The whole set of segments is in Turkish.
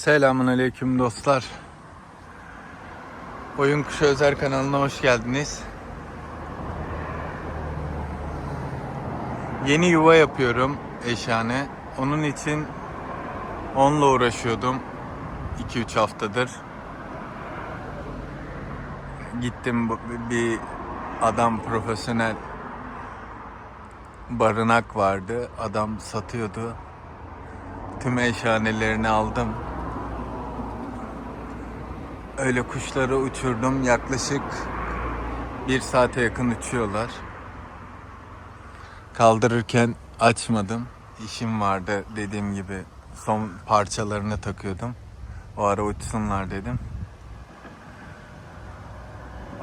Selamun aleyküm dostlar. Oyun Kuşu Özel kanalına hoş geldiniz. Yeni yuva yapıyorum eşhane. Onun için onunla uğraşıyordum 2-3 haftadır. Gittim bir adam profesyonel barınak vardı. Adam satıyordu. Tüm eşhanelerini aldım. Öyle kuşları uçurdum. Yaklaşık bir saate yakın uçuyorlar. Kaldırırken açmadım. İşim vardı dediğim gibi. Son parçalarını takıyordum. O ara uçsunlar dedim.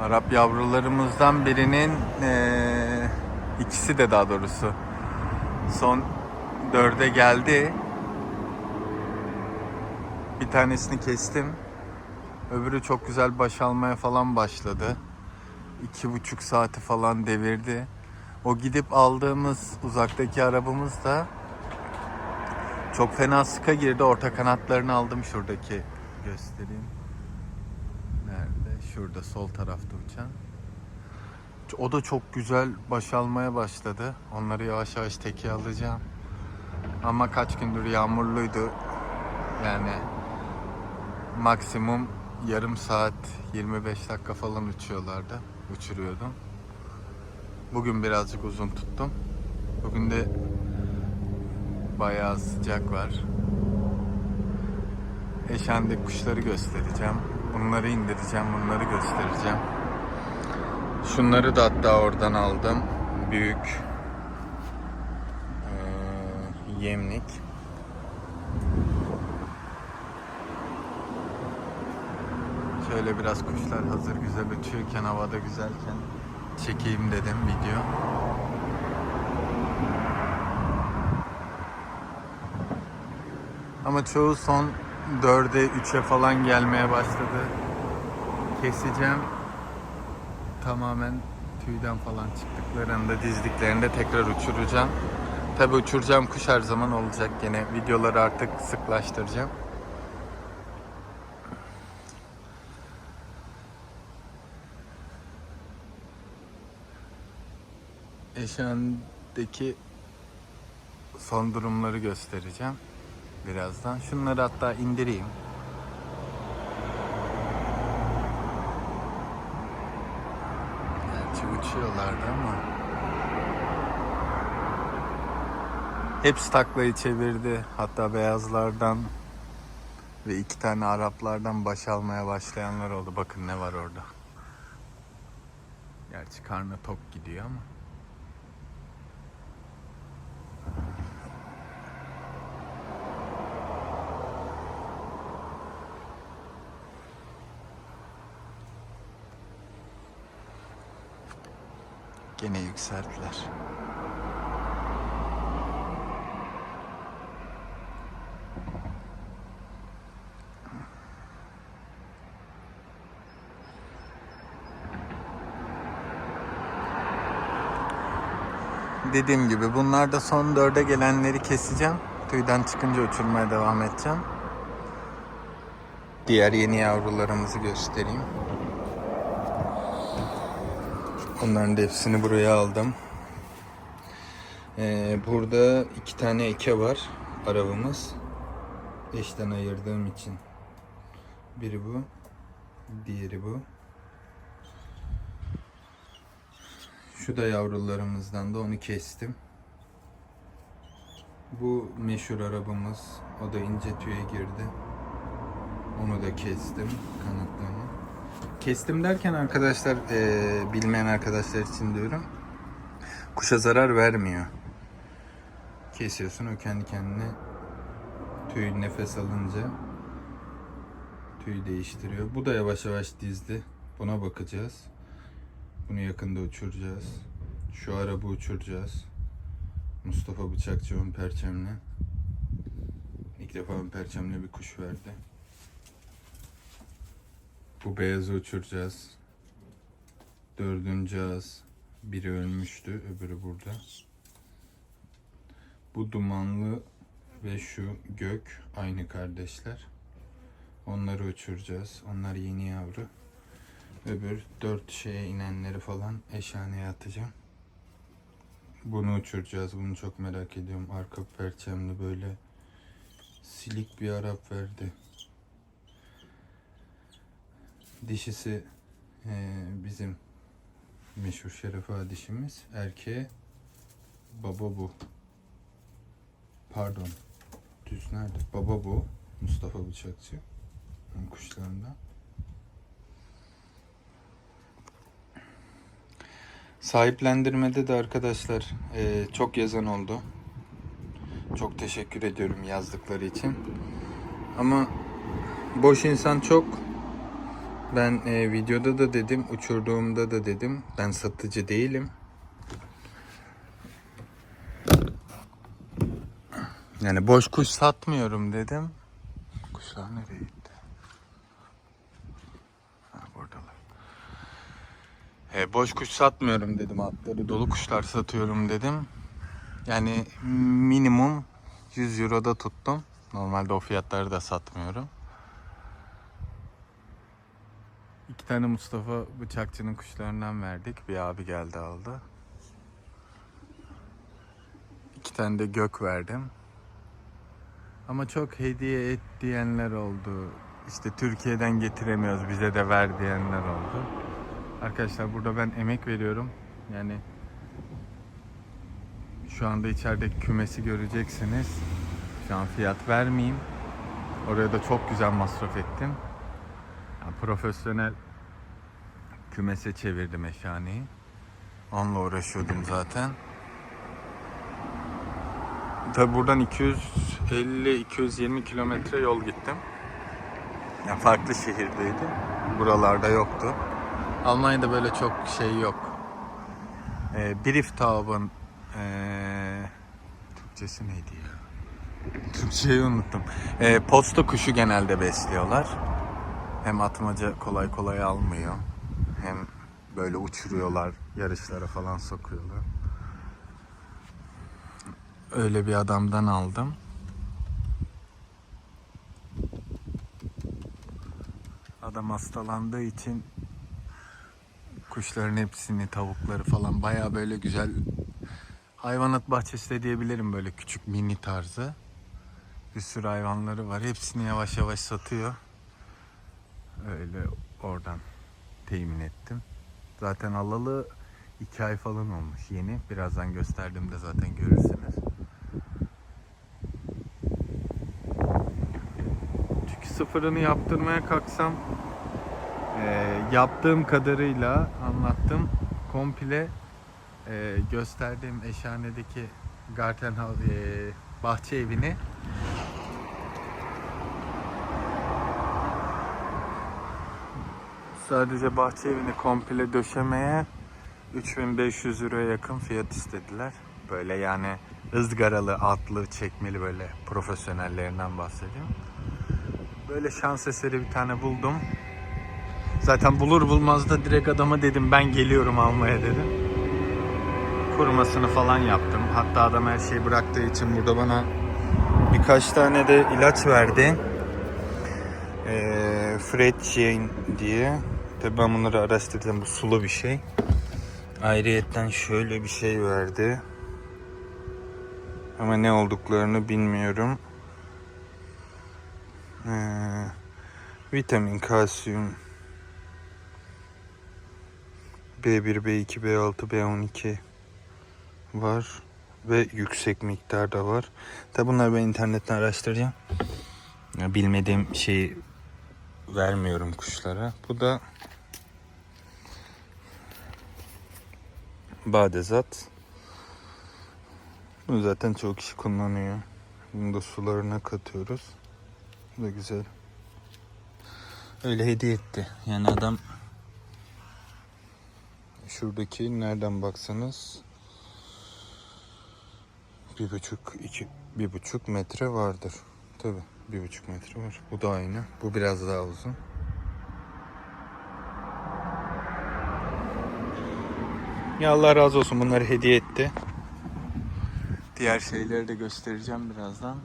Arap yavrularımızdan birinin eee, ikisi de daha doğrusu son dörde geldi. Bir tanesini kestim. Öbürü çok güzel baş almaya falan başladı. İki buçuk saati falan devirdi. O gidip aldığımız uzaktaki arabamız da çok fena sıka girdi. Orta kanatlarını aldım şuradaki. Göstereyim. Nerede? Şurada sol tarafta uçan. O da çok güzel baş almaya başladı. Onları yavaş yavaş teke alacağım. Ama kaç gündür yağmurluydu. Yani maksimum yarım saat 25 dakika falan uçuyorlardı. Uçuruyordum. Bugün birazcık uzun tuttum. Bugün de bayağı sıcak var. Eşendeki kuşları göstereceğim. Bunları indireceğim, bunları göstereceğim. Şunları da hatta oradan aldım. Büyük yemlik. Şöyle biraz kuşlar hazır güzel uçuyorken, havada güzelken çekeyim dedim video. Ama çoğu son 4'e 3'e falan gelmeye başladı. Keseceğim. Tamamen tüyden falan çıktıklarında dizdiklerinde tekrar uçuracağım. Tabi uçuracağım kuş her zaman olacak gene. Videoları artık sıklaştıracağım. Eşandaki son durumları göstereceğim birazdan. Şunları hatta indireyim. Gerçi uçuyorlardı ama hepsi taklayı çevirdi. Hatta beyazlardan ve iki tane Araplardan baş almaya başlayanlar oldu. Bakın ne var orada. Gerçi karnı tok gidiyor ama. Gene yükseldiler. Dediğim gibi bunlar da son dörde gelenleri keseceğim. Tüyden çıkınca uçurmaya devam edeceğim. Diğer yeni yavrularımızı göstereyim. Onların da hepsini buraya aldım. Ee, burada iki tane eke var arabamız. Eşten ayırdığım için. Biri bu, diğeri bu. Şu da yavrularımızdan da onu kestim. Bu meşhur arabamız. O da ince tüye girdi. Onu da kestim kanatlarını. Kestim derken arkadaşlar eee, bilmeyen arkadaşlar için diyorum. Kuşa zarar vermiyor. Kesiyorsun o kendi kendine tüy nefes alınca tüy değiştiriyor. Bu da yavaş yavaş dizdi. Buna bakacağız. Bunu yakında uçuracağız. Şu araba uçuracağız. Mustafa Bıçakçı ön perçemle. İlk defa ön perçemle bir kuş verdi. Bu beyazı uçuracağız. Dördüncü ağız. Biri ölmüştü, öbürü burada. Bu dumanlı ve şu gök aynı kardeşler. Onları uçuracağız. Onlar yeni yavru. Öbür dört şeye inenleri falan eşhaneye atacağım. Bunu uçuracağız. Bunu çok merak ediyorum. Arka perçemli böyle silik bir Arap verdi. Dişisi eee, bizim meşhur Şerefa dişimiz. Erkeğe baba bu. Pardon. Düz nerede? Baba bu. Mustafa Bıçakçı. Kuşlarından. Sahiplendirmede de arkadaşlar eee, çok yazan oldu. Çok teşekkür ediyorum yazdıkları için. Ama boş insan çok. Ben eee, videoda da dedim, uçurduğumda da dedim. Ben satıcı değilim. Yani boş kuş satmıyorum dedim. Kuşlar nereye gitti? Ha, buradalar. E, boş kuş satmıyorum dedim. Atları dolu kuşlar satıyorum dedim. Yani minimum 100 euroda tuttum. Normalde o fiyatları da satmıyorum. İki tane Mustafa Bıçakçı'nın kuşlarından verdik. Bir abi geldi aldı. İki tane de gök verdim. Ama çok hediye et diyenler oldu. İşte Türkiye'den getiremiyoruz bize de ver diyenler oldu. Arkadaşlar burada ben emek veriyorum. Yani şu anda içerideki kümesi göreceksiniz. Şu an fiyat vermeyeyim. Oraya da çok güzel masraf ettim. Yani profesyonel kümese çevirdim eşhaneyi. Onunla uğraşıyordum zaten. Tabi buradan 250-220 kilometre yol gittim. Yani farklı şehirdeydi. Buralarda yoktu. Almanya'da böyle çok şey yok. Ee, Brieftaub'un ee, Türkçesi neydi ya? Türkçeyi unuttum. Ee, posta kuşu genelde besliyorlar. Hem atmaca kolay kolay almıyor. Hem böyle uçuruyorlar, yarışlara falan sokuyorlar. Öyle bir adamdan aldım. Adam hastalandığı için kuşların hepsini, tavukları falan baya böyle güzel hayvanat bahçesi de diyebilirim böyle küçük mini tarzı. Bir sürü hayvanları var. Hepsini yavaş yavaş satıyor. Öyle oradan temin ettim. Zaten alalı iki ay falan olmuş yeni. Birazdan gösterdiğimde zaten görürsünüz. Çünkü sıfırını yaptırmaya kalksam e, yaptığım kadarıyla anlattım. Komple e, gösterdiğim eşhanedeki Gartenhaus e, bahçe evini sadece bahçe evini komple döşemeye 3500 euroya yakın fiyat istediler. Böyle yani ızgaralı, atlı, çekmeli böyle profesyonellerinden bahsediyorum. Böyle şans eseri bir tane buldum. Zaten bulur bulmaz da direkt adama dedim ben geliyorum almaya dedim. Kurumasını falan yaptım. Hatta adam her şeyi bıraktığı için burada bana birkaç tane de ilaç verdi. Ee, Fred Jane diye. Tabii ben bunları araştırdım. Bu sulu bir şey. Ayrıyetten şöyle bir şey verdi. Ama ne olduklarını bilmiyorum. Ee, vitamin, kalsiyum, B1, B2, B6, B12 var ve yüksek miktarda var. Tabi bunları ben internetten araştıracağım. Bilmediğim şeyi vermiyorum kuşlara. Bu da badezat. Bunu zaten çok kişi kullanıyor. Bunu da sularına katıyoruz. Bu da güzel. Öyle hediye etti. Yani adam şuradaki nereden baksanız bir buçuk iki bir buçuk metre vardır. Tabi bir buçuk metre var. Bu da aynı. Bu biraz daha uzun. Ya Allah razı olsun bunları hediye etti. Diğer şeyleri de göstereceğim birazdan.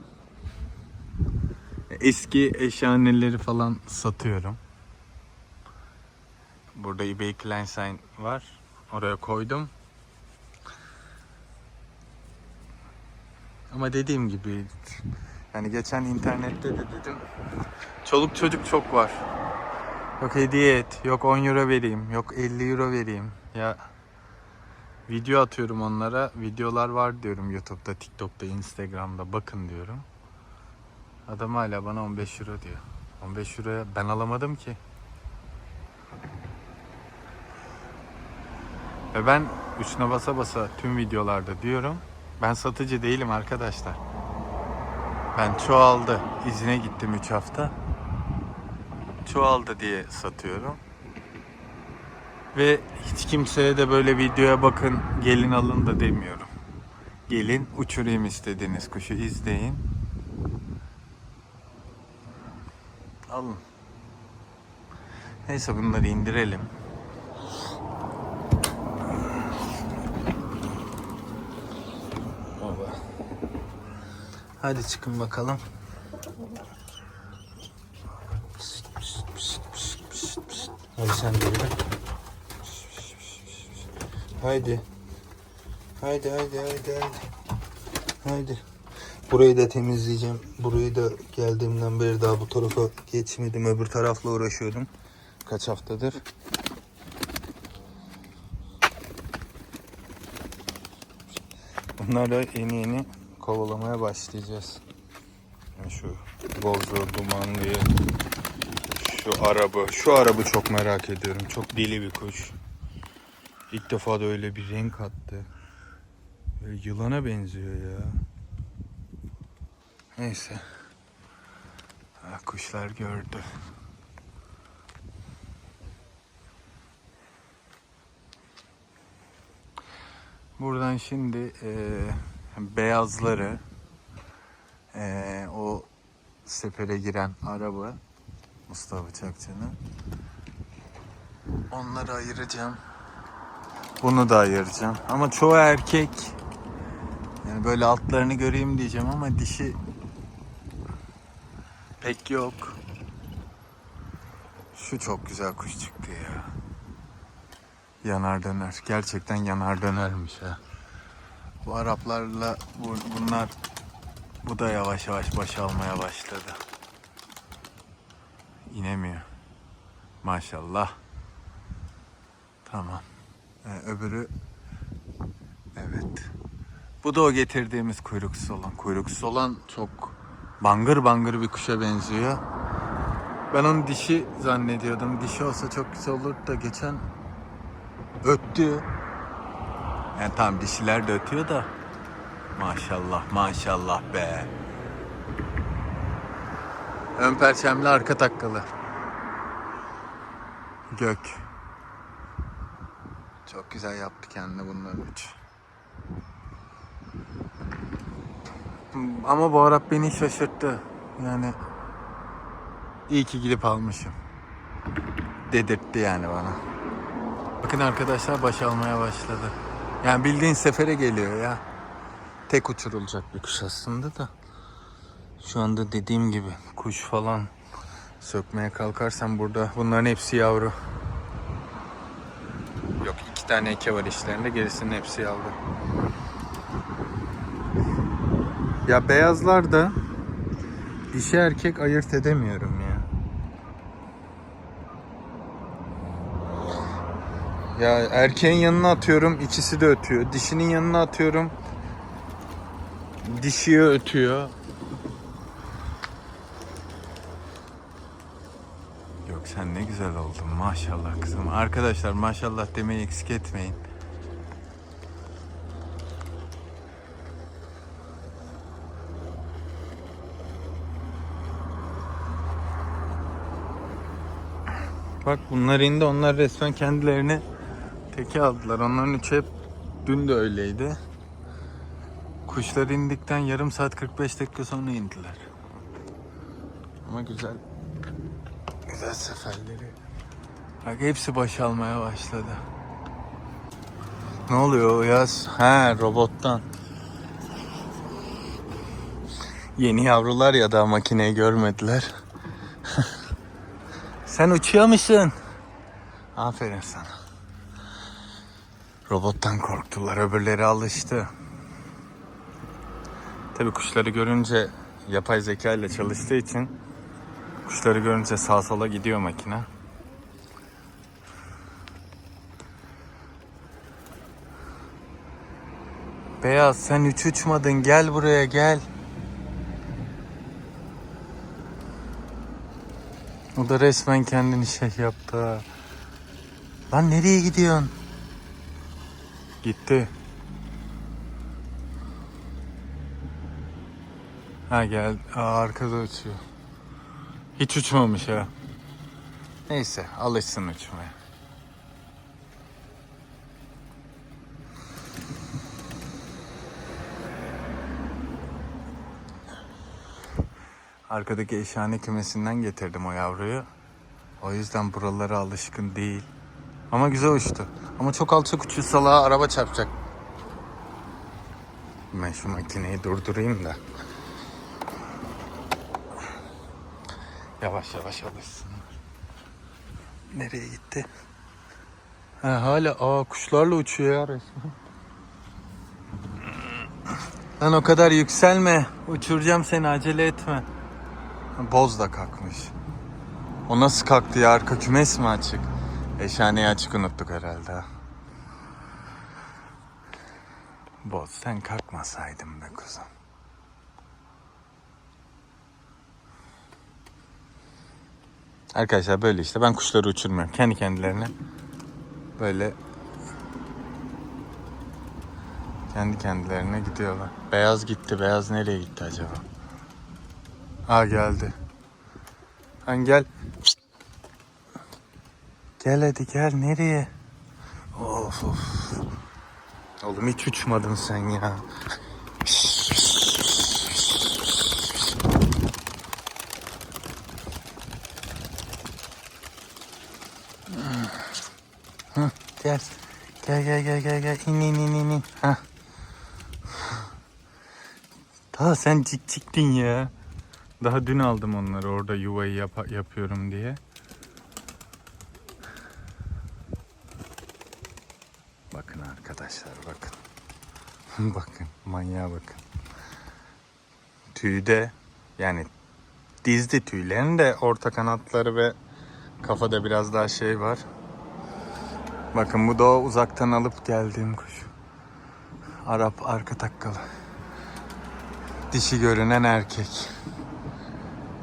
eski eşyaneleri falan satıyorum. Burada eBay Kleinstein var. Oraya koydum. Ama dediğim gibi yani geçen internette de dedim çoluk çocuk çok var. Yok hediye et, yok 10 euro vereyim, yok 50 euro vereyim. Ya video atıyorum onlara. Videolar var diyorum YouTube'da, TikTok'ta, Instagram'da bakın diyorum. Adam hala bana 15 euro diyor. 15 euroya ben alamadım ki. Ve ben üstüne basa basa tüm videolarda diyorum. Ben satıcı değilim arkadaşlar. Ben çoğaldı. İzine gittim 3 hafta. Çoğaldı diye satıyorum. Ve hiç kimseye de böyle videoya bakın gelin alın da demiyorum. Gelin uçurayım istediğiniz kuşu izleyin. Alın. Neyse bunları indirelim. Hadi çıkın bakalım. Pişt. Hadi sen de yürü. Haydi. Haydi haydi haydi haydi. Haydi. Burayı da temizleyeceğim. Burayı da geldiğimden beri daha bu tarafa geçmedim. Öbür tarafla uğraşıyordum. Kaç haftadır. Bunlarla yeni yeni kovalamaya başlayacağız. Yani şu bozu, dumanlıyı, şu araba. Şu araba çok merak ediyorum. Çok deli bir kuş. İlk defa da öyle bir renk attı. Böyle yılana benziyor ya. Neyse. Ha, kuşlar gördü. Buradan şimdi e, beyazları e, o sefere giren araba Mustafa Çakçı'nın onları ayıracağım. Bunu da ayıracağım. Ama çoğu erkek yani böyle altlarını göreyim diyeceğim ama dişi pek yok. Şu çok güzel kuş çıktı ya. Yanar döner. Gerçekten yanar dönermiş ha. Bu Araplarla bu, bunlar bu da yavaş yavaş baş almaya başladı. İnemiyor. Maşallah. Tamam. Ee, öbürü evet. Bu da o getirdiğimiz kuyruksuz olan. Kuyruksuz olan çok bangır bangır bir kuşa benziyor. Ben onu dişi zannediyordum. Dişi olsa çok güzel olur da geçen öttü. Yani tamam dişiler de ötüyor da maşallah maşallah be. Ön perçemli arka takkalı. Gök. Çok güzel yaptı kendine bunların üç. Ama bu Arap beni şaşırttı. Yani iyi ki gidip almışım. Dedirtti yani bana. Bakın arkadaşlar baş almaya başladı. Yani bildiğin sefere geliyor ya. Tek uçurulacak bir kuş aslında da. Şu anda dediğim gibi kuş falan sökmeye kalkarsam burada bunların hepsi yavru. Yok iki tane eke var işlerinde gerisinin hepsi yavru. Ya beyazlar da dişi erkek ayırt edemiyorum. Ya erkeğin yanına atıyorum ikisi de ötüyor. Dişinin yanına atıyorum dişiye ötüyor. Yok sen ne güzel oldun maşallah kızım. Arkadaşlar maşallah demeyi eksik etmeyin. Bak bunlar indi onlar resmen kendilerini teke aldılar. Onların üçü hep dün de öyleydi. Kuşlar indikten yarım saat 45 dakika sonra indiler. Ama güzel güzel seferleri. Bak hepsi baş almaya başladı. Ne oluyor o yaz? He robottan. Yeni yavrular ya daha makineyi görmediler. Sen uçuyor musun? Aferin sana. Robottan korktular, öbürleri alıştı. Tabii kuşları görünce yapay zeka ile çalıştığı için kuşları görünce sağa sola gidiyor makine. Beyaz sen hiç uçmadın gel buraya gel. O da resmen kendini şey yaptı. Lan nereye gidiyorsun? Gitti. Ha gel. Aa, arkada uçuyor. Hiç uçmamış ha. Neyse alışsın uçmaya. Arkadaki eşhane kümesinden getirdim o yavruyu. O yüzden buralara alışkın değil. Ama güzel uçtu. Ama çok alçak uçuyor salağa araba çarpacak. Ben şu makineyi durdurayım da. Yavaş yavaş alışsın. Nereye gitti? Ha, hala aa kuşlarla uçuyor ya resmen. Lan o kadar yükselme. Uçuracağım seni acele etme. Boz da kalkmış. O nasıl kalktı ya? Arka kümes mi açık? Eşhaneyi açık unuttuk herhalde. Boz sen kalkmasaydın be kuzum. Arkadaşlar böyle işte ben kuşları uçurmuyorum. Kendi kendilerine böyle kendi kendilerine gidiyorlar. Beyaz gitti. Beyaz nereye gitti acaba? Aa geldi. Lan gel. Pişt. Gel hadi gel nereye? Of of. Oğlum hiç uçmadın sen ya. Gel. Gel gel gel gel gel. İn in in in. in. Hah. Daha sen cik ciktin ya. Daha dün aldım onları orada yuvayı yap- yapıyorum diye. Bakın arkadaşlar bakın. Bakın manyağa bakın. Tüyde yani dizdi tüylerin de orta kanatları ve kafada biraz daha şey var. Bakın bu da o uzaktan alıp geldiğim kuş. Arap arka takkalı. Dişi görünen erkek.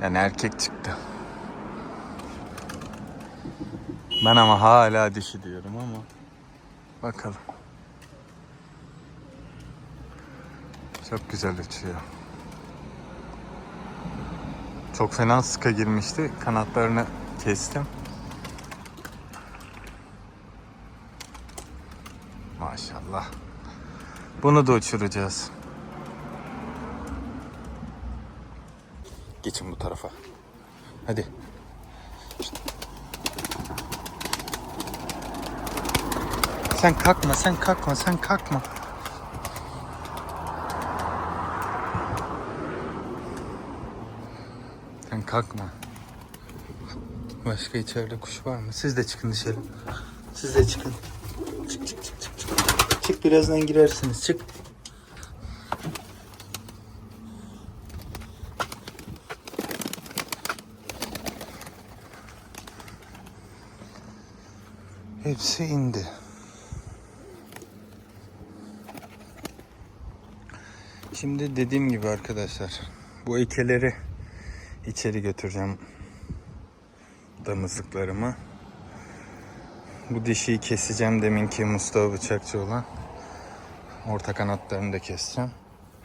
Yani erkek çıktı. Ben ama hala dişi diyorum ama bakalım. Çok güzel uçuyor. Çok fena sıka girmişti. Kanatlarını kestim. Maşallah. Bunu da uçuracağız. Geçin bu tarafa. Hadi. Sen kalkma, sen kalkma, sen kalkma. Kalkma. Başka içeride kuş var mı? Siz de çıkın dışarı. Siz de çıkın. Çık çık çık çık. Çık, çık birazdan girersiniz. Çık. Hepsi indi. Şimdi dediğim gibi arkadaşlar bu ekeleri içeri götüreceğim damızlıklarımı. Bu dişiyi keseceğim deminki Mustafa bıçakçı olan. Orta kanatlarını da keseceğim.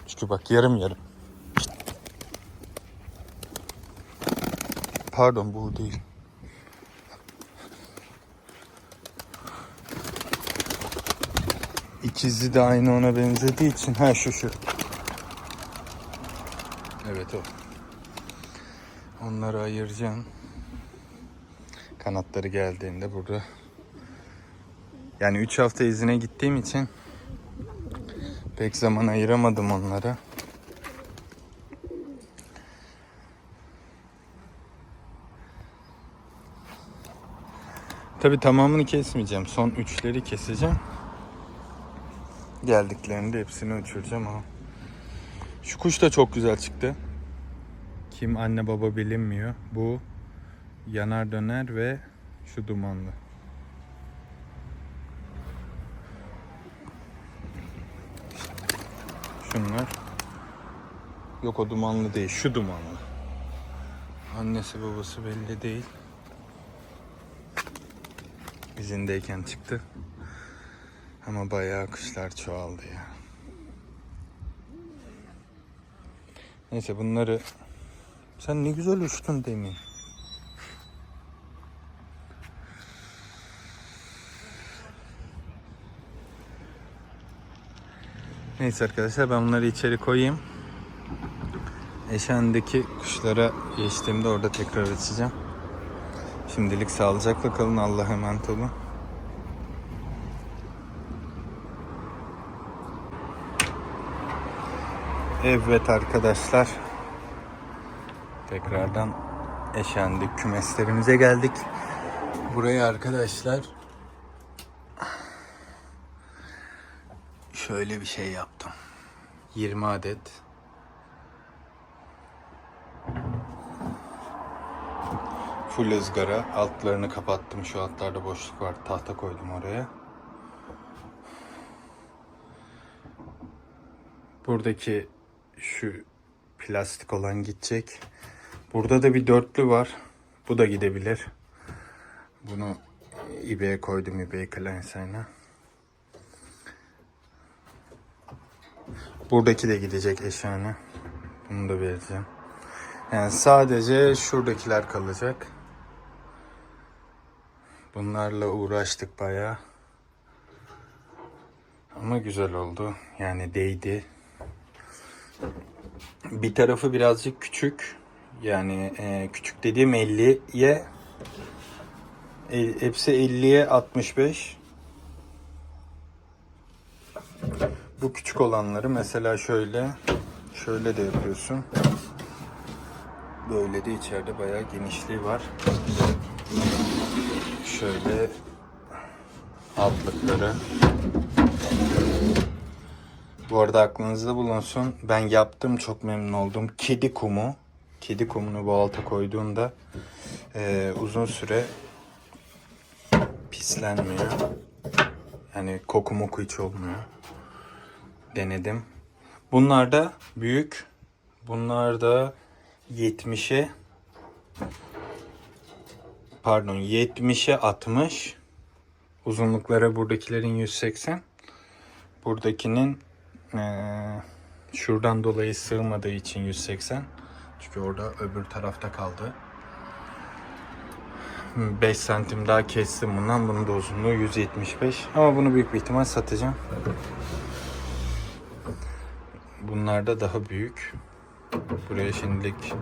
Çünkü bak yarım yarım. Pardon bu değil. İkizi de aynı ona benzediği için. Ha şu şu. Evet o. Onları ayıracağım. Kanatları geldiğinde burada. Yani 3 hafta izine gittiğim için pek zaman ayıramadım onlara. Tabi tamamını kesmeyeceğim. Son üçleri keseceğim. Geldiklerinde hepsini uçuracağım ama. Şu kuş da çok güzel çıktı. Kim anne baba bilinmiyor. Bu yanar döner ve şu dumanlı. Şunlar. Yok o dumanlı değil. Şu dumanlı. Annesi babası belli değil. İzindeyken çıktı. Ama bayağı kuşlar çoğaldı ya. Neyse bunları sen ne güzel uçtun demin. Neyse arkadaşlar ben bunları içeri koyayım. Eşen'deki kuşlara geçtiğimde orada tekrar açacağım. Şimdilik sağlıcakla kalın. Allah'a emanet olun. Evet arkadaşlar. Tekrardan Eşen'deki kümeslerimize geldik. Buraya arkadaşlar şöyle bir şey yaptım. 20 adet full ızgara. Altlarını kapattım. Şu altlarda boşluk var. Tahta koydum oraya. Buradaki şu plastik olan gidecek. Burada da bir dörtlü var. Bu da gidebilir. Bunu eBay'e koydum eBay Kleinstein'a. Buradaki de gidecek eşyana. Bunu da vereceğim. Yani sadece şuradakiler kalacak. Bunlarla uğraştık bayağı. Ama güzel oldu. Yani değdi. Bir tarafı birazcık küçük. Yani e, küçük dediğim 50'ye e, hepsi 50'ye 65. Bu küçük olanları mesela şöyle şöyle de yapıyorsun. Böyle de içeride bayağı genişliği var. Şöyle altlıkları. Bu arada aklınızda bulunsun. Ben yaptım çok memnun oldum. Kedi kumu. Kedi kumunu bu alta koyduğunda e, uzun süre pislenmiyor. Yani koku moku hiç olmuyor. Denedim. Bunlar da büyük. Bunlar da 70'e pardon 70'e 60 uzunlukları buradakilerin 180 buradakinin eee, şuradan dolayı sığmadığı için 180 çünkü orada öbür tarafta kaldı 5 santim daha kestim bundan bunun da uzunluğu 175 ama bunu büyük bir ihtimal satacağım bunlar da daha büyük buraya şimdilik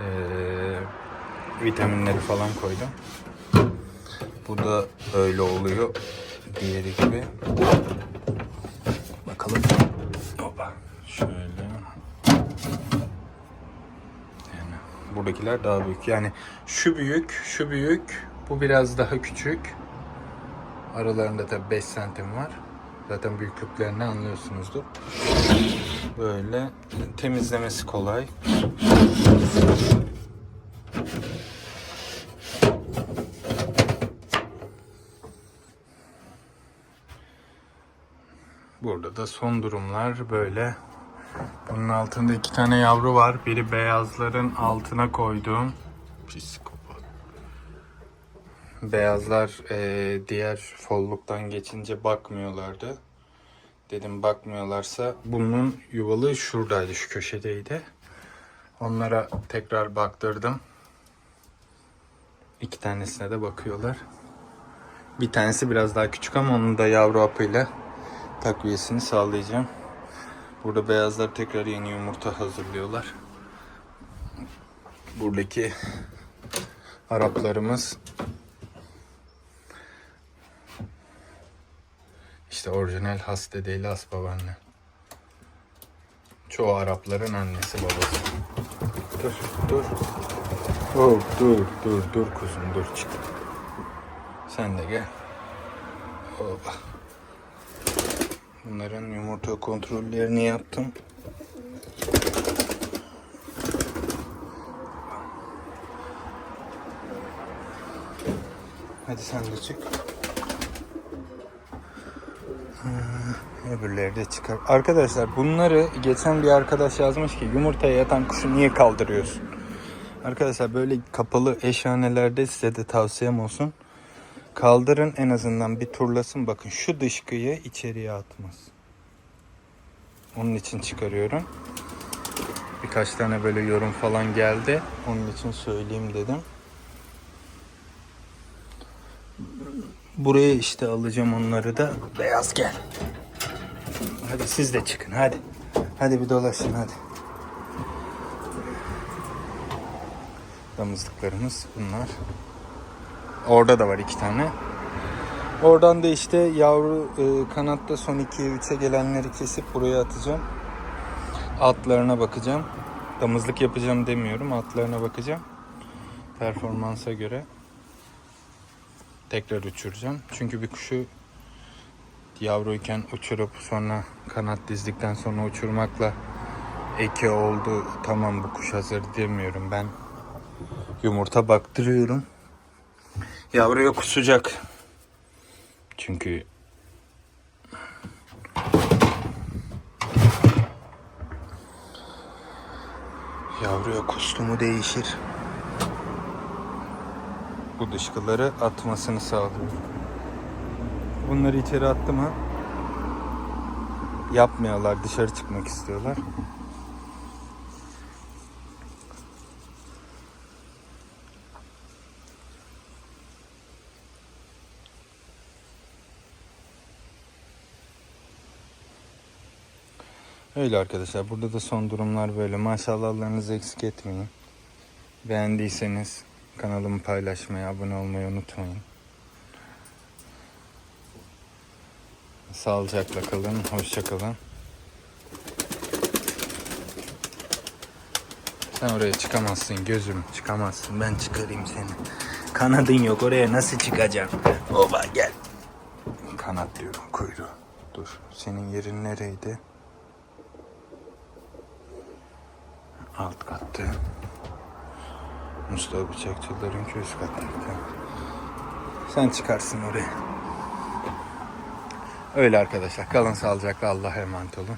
eee, vitaminleri falan koydum. Bu da öyle oluyor. Diğeri gibi. Buradakiler daha büyük. Yani şu büyük, şu büyük. Bu biraz daha küçük. Aralarında tabi 5 santim var. Zaten büyüklüklerini anlıyorsunuzdur. Böyle temizlemesi kolay. Burada da son durumlar böyle. Bunun altında iki tane yavru var. Biri beyazların altına koyduğum. Psikopat. Beyazlar eee, diğer folluktan geçince bakmıyorlardı. Dedim bakmıyorlarsa bunun yuvalı şuradaydı, şu köşedeydi. Onlara tekrar baktırdım. İki tanesine de bakıyorlar. Bir tanesi biraz daha küçük ama onun da yavru apıyla takviyesini sağlayacağım. Burada beyazlar tekrar yeni yumurta hazırlıyorlar. Buradaki Araplarımız işte orijinal has dedeyle has babaanne. Çoğu Arapların annesi babası. Dur, dur. Oh, dur, dur, dur kuzum, dur çık. Sen de gel. Hoppa. Bunların yumurta kontrollerini yaptım. Hadi sen de çık. Hmm, Öbürleri de çıkar. Arkadaşlar bunları geçen bir arkadaş yazmış ki yumurtaya yatan kuşu niye kaldırıyorsun? Arkadaşlar böyle kapalı eşhanelerde size de tavsiyem olsun. Kaldırın en azından bir turlasın. Bakın şu dışkıyı içeriye atmaz. Onun için çıkarıyorum. Birkaç tane böyle yorum falan geldi. Onun için söyleyeyim dedim. Buraya işte alacağım onları da. Beyaz gel. Hadi siz de çıkın hadi. Hadi bir dolaşın hadi. Damızlıklarımız bunlar. Orada da var iki tane. Oradan da işte yavru e, kanatta son 2'ye 3'e gelenleri kesip buraya atacağım. Atlarına bakacağım. Damızlık yapacağım demiyorum. Atlarına bakacağım. Performansa göre tekrar uçuracağım. Çünkü bir kuşu yavruyken uçurup sonra kanat dizdikten sonra uçurmakla eki oldu tamam bu kuş hazır demiyorum ben. Yumurta baktırıyorum. Yavruya kusacak. Çünkü yavruya kustu mu değişir. Bu dışkıları atmasını sağlıyor. Bunları içeri attı mı yapmıyorlar dışarı çıkmak istiyorlar. Öyle arkadaşlar. Burada da son durumlar böyle. Maşallahlarınızı eksik etmeyin. Beğendiyseniz kanalımı paylaşmayı, abone olmayı unutmayın. Sağlıcakla kalın, hoşça kalın. Sen oraya çıkamazsın gözüm, çıkamazsın. Ben çıkarayım seni. Kanadın yok, oraya nasıl çıkacaksın? Oba gel. Kanat diyorum, kuyruğu. Dur, senin yerin nereydi? Alt kattı. Mustafa Bıçakçıların üst kattaydı. Sen çıkarsın oraya. Öyle arkadaşlar. Kalın sağlıcakla Allah'a emanet olun.